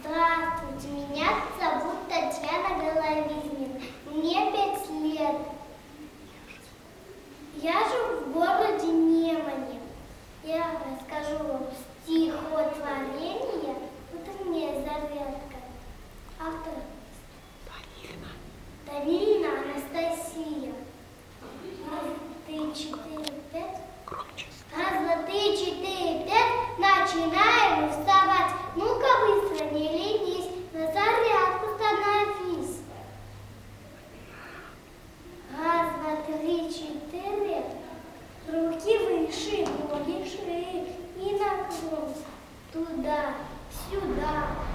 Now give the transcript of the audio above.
Здравствуйте, меня зовут Татьяна Головизнин. Мне пять лет. Я живу в городе Немане. Я расскажу вам стихотворение меня зарядка». Автор Данилина Анастасия. Ты Мартычева. сюда.